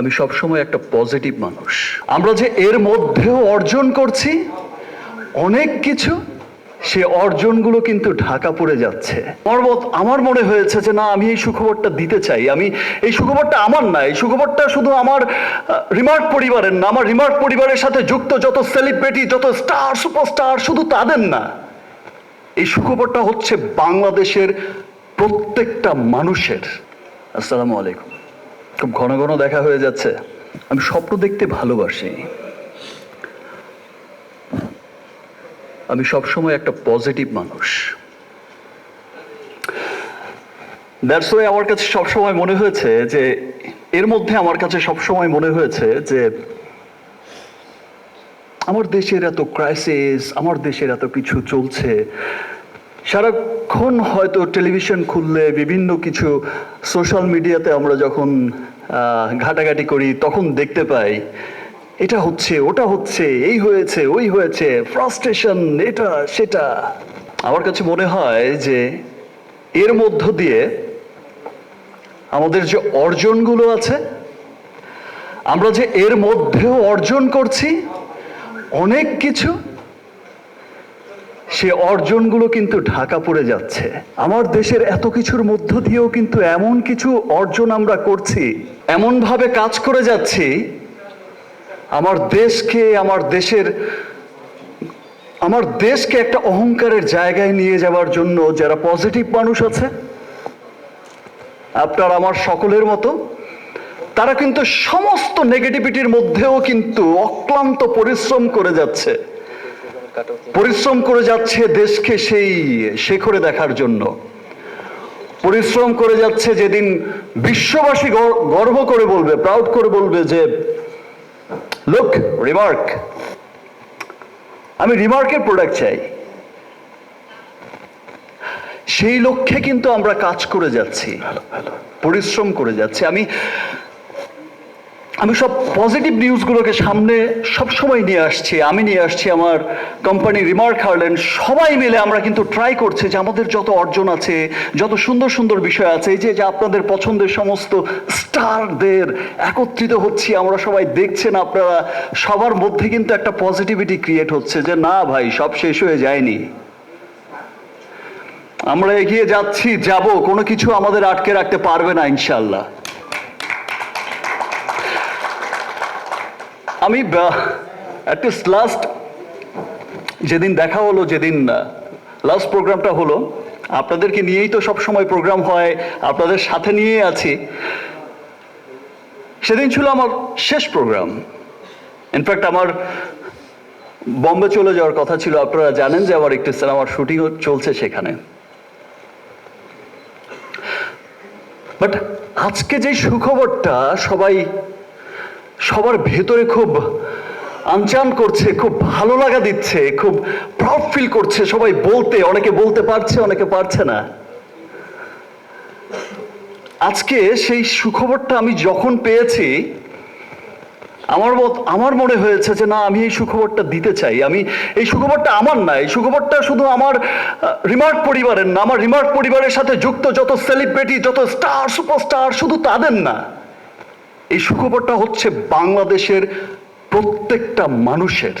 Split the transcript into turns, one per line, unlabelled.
আমি সবসময় একটা পজিটিভ মানুষ। আমরা যে এর মধ্যেও অর্জন করছি, অনেক কিছু, সে অর্জনগুলো কিন্তু ঢাকা পড়ে যাচ্ছে। মত- আমার মনে হয়েছে যে না, আমি এই সুখবরটা দিতে চাই। আমি এই সুখবরটা আমার না, এই সুখবরটা শুধু আমার রিমার্ক পরিবারের না, আমার রিমার্ক পরিবারের সাথে যুক্ত যত সেলিব্রিটি যত স্টার সুপারস্টার শুধু তাদের না। এই সুখবরটা হচ্ছে বাংলাদেশের প্রত্যেকটা মানুষের। আসসালামু আলাইকুম। খুব ঘন ঘন দেখা হয়ে যাচ্ছে। আমি স্বপ্ন দেখতে ভালোবাসি। আমি সবসময় একটা পজিটিভ মানুষ। দ্যাটস আমার কাছে সবসময় মনে হয়েছে যে, এর মধ্যে আমার কাছে সবসময় মনে হয়েছে যে, আমার দেশের এত ক্রাইসিস আমার দেশের এত কিছু চলছে। সারাক্ষণ হয়তো টেলিভিশন খুললে বিভিন্ন কিছু সোশ্যাল মিডিয়াতে আমরা যখন ঘাটাঘাটি করি, তখন দেখতে পাই, এটা হচ্ছে, ওটা হচ্ছে, এই হয়েছে, ওই হয়েছে ফ্রাস্ট্রেশন এটা, সেটা। আমার কাছে মনে হয় যে, এর মধ্য দিয়ে আমাদের যে অর্জনগুলো আছে, আমরা যে এর মধ্যেও অর্জন করছি, অনেক কিছু সে অর্জনগুলো কিন্তু ঢাকা পড়ে যাচ্ছে। আমার দেশের এত কিছুর মধ্য দিয়েও কিন্তু এমন কিছু অর্জন আমরা করছি, এমনভাবে কাজ করে যাচ্ছি, আমার দেশকে, আমার দেশের, আমার দেশকে একটা অহংকারের জায়গায় নিয়ে যাওয়ার জন্য যারা পজিটিভ মানুষ আছে, আপনার আমার সকলের মতো, তারা কিন্তু সমস্ত নেগেটিভিটির মধ্যেও কিন্তু অক্লান্ত পরিশ্রম করে যাচ্ছে। পরিশ্রম করে যাচ্ছে দেশকে সেই শেখরে দেখার জন্য। পরিশ্রম করে যাচ্ছে যেদিন বিশ্ববাসী গর্ব করে বলবে প্রাউড করে বলবে যে লুক রিমার্ক আমি রিমার্কের প্রোডাক্ট চাই। সেই লক্ষ্যে কিন্তু আমরা কাজ করে যাচ্ছি। পরিশ্রম করে যাচ্ছি। আমি আমি সব পজিটিভ নিউজগুলোকে সামনে সব সময় নিয়ে আসছি, আমি নিয়ে আসছি আমার কোম্পানি রিমার্ক হারলেন সবাই মিলে আমরা কিন্তু ট্রাই করছি যে আমাদের যত অর্জন আছে, যত সুন্দর সুন্দর বিষয় আছে, এই যে আপনাদের পছন্দের সমস্ত স্টারদের একত্রিত হচ্ছি, আমরা সবাই দেখছেন আপনারা, সবার মধ্যে কিন্তু একটা পজিটিভিটি ক্রিয়েট হচ্ছে যে না ভাই, সব শেষ হয়ে যায়নি। আমরা এগিয়ে যাচ্ছি, যাব, কোনো কিছু আমাদের আটকে রাখতে পারবে না ইনশাল্লাহ আমি অ্যাটলিস্ট লাস্ট যেদিন দেখা হলো, যেদিন লাস্ট প্রোগ্রামটা হলো, আপনাদেরকে নিয়েই তো সব সময় প্রোগ্রাম হয়, আপনাদের সাথে নিয়েই আছি। সেদিন ছিল আমার শেষ প্রোগ্রাম ইনফ্যাক্ট আমার বম্বে চলে যাওয়ার কথা ছিল, আপনারা জানেন যে আমার একটি সিনেমার শুটিং চলছে সেখানে। বাট আজকে যে সুখবরটা সবাই সবার ভেতরে খুব আনচান করছে, খুব ভালো লাগা দিচ্ছে, খুব প্রাউড ফিল করছে, সবাই বলতে, অনেকে বলতে পারছে, অনেকে পারছে না। আজকে সেই সুখবরটা আমি যখন পেয়েছি, আমার মত, আমার মনে হয়েছে যে না, আমি এই সুখবরটা দিতে চাই। আমি, এই সুখবরটা আমার না, এই সুখবরটা শুধু আমার রিমার্ক পরিবারের না, আমার রিমার্ক পরিবারের সাথে যুক্ত যত সেলিব্রিটি যত স্টার সুপারস্টার শুধু তাদের না। এই সুখবরটা হচ্ছে বাংলাদেশের প্রত্যেকটা মানুষের।